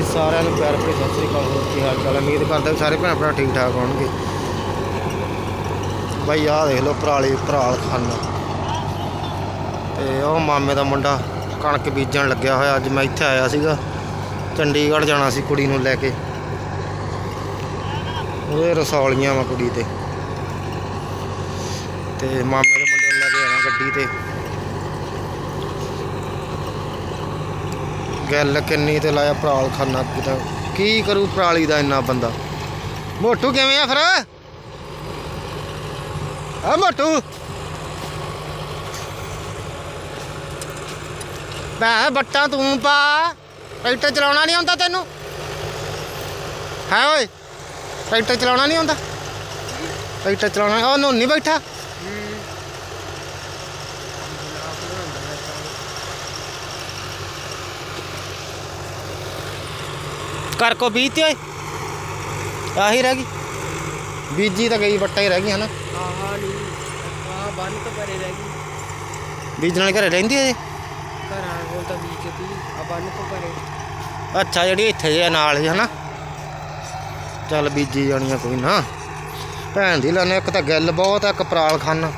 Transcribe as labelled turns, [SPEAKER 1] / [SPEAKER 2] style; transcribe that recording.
[SPEAKER 1] ਬਾਈ ਸਾਰਿਆਂ ਨੂੰ ਪਿਆਰ ਭਰੀ ਸਤਿ ਸ੍ਰੀ ਅਕਾਲ ਹੋਰ ਕੀ ਹਾਲ ਚਾਲ ਉਮੀਦ ਕਰਦਾ ਸਾਰੇ ਭੈਣ ਭਰਾ ਠੀਕ ਠਾਕ ਹੋਣਗੇ। ਬਾਈ ਆਹ ਦੇਖ ਲਓ ਪਰਾਲੀ ਪਰਾਲ ਖਾਨਾ ਤੇ ਉਹ ਮਾਮੇ ਦਾ ਮੁੰਡਾ ਕਣਕ ਬੀਜਣ ਲੱਗਿਆ ਹੋਇਆ, ਅੱਜ ਮੈਂ ਇੱਥੇ ਆਇਆ ਸੀਗਾ। ਚੰਡੀਗੜ੍ਹ ਜਾਣਾ ਸੀ ਕੁੜੀ ਨੂੰ ਲੈ ਕੇ। ਉਹਦੇ ਰਸੌਲੀਆਂ ਵਾ ਕੁੜੀ ਤੇ ਤੇ ਮਾਮੇ ਦੇ ਮੁੰਡੇ ਨੂੰ ਲੈ ਕੇ ਆਣਾ ਗੱਡੀ ਤੇ। ਗੱਲ ਕਿੰਨੀ ਤੇ ਲਾਇਆ ਪਰਾਲ ਖਾਨਾ ਕਿਤਾ ਕੀ ਕਰੂ ਪਰਾਲੀ ਦਾ ਇੰਨਾ ਬੰਦਾ? ਮੋਟੂ ਕਿਵੇਂ ਆ ਫਿਰ? ਆ ਮੋਟੂ। ਮੈਂ ਬੱਟਾ ਤੂੰ ਪਾ। ਟਰੈਕਟਰ ਚਲਾਉਣਾ ਨਹੀਂ ਆਉਂਦਾ ਤੈਨੂੰ। ਹੈ ਓਏ, ਟਰੈਕਟਰ ਚਲਾਉਣਾ ਨਹੀਂ ਆਉਂਦਾ। ਟਰੈਕਟਰ ਚਲਾਉਣਾ ਉਹ ਨੋਨੀ ਬੈਠਾ। ਕਰ ਕੋ ਬੀਜਤੀ ਓਏ ਆਹੀ ਰਹਿ ਗਈ। ਬੀਜੀ ਤਾਂ ਗਈ ਬੱਟਾ ਹੀ ਰਹਿ ਗਈ ਹਨਾ
[SPEAKER 2] ਆਹ ਨਹੀਂ ਆਹ ਬੰਨ ਤੋਂ ਪਰੇ ਰਹਿ ਗਈ
[SPEAKER 1] ਬੀਜਣ ਵਾਲੇ ਘਰੇ ਰਹਿੰਦੀ ਹੈ
[SPEAKER 2] ਘਰਾਂ ਕੋਲ ਤਾਂ ਬੀਜਤੀ ਆ ਬੰਨ ਤੋਂ ਪਰੇ
[SPEAKER 1] ਅੱਛਾ ਜਿਹੜੀ ਇੱਥੇ ਜੇ ਨਾਲ ਹੀ ਹਨਾ ਚੱਲ ਬੀਜੀ ਜਾਣੀ ਆ ਕੋਈ ਨਾ। ਭੈਣ ਦੀ ਲਾਨੇ ਇੱਕ ਤਾਂ ਗੱਲ ਬਹੁਤ ਆ ਇੱਕ ਪਰਾਲ ਖਾਨਾ।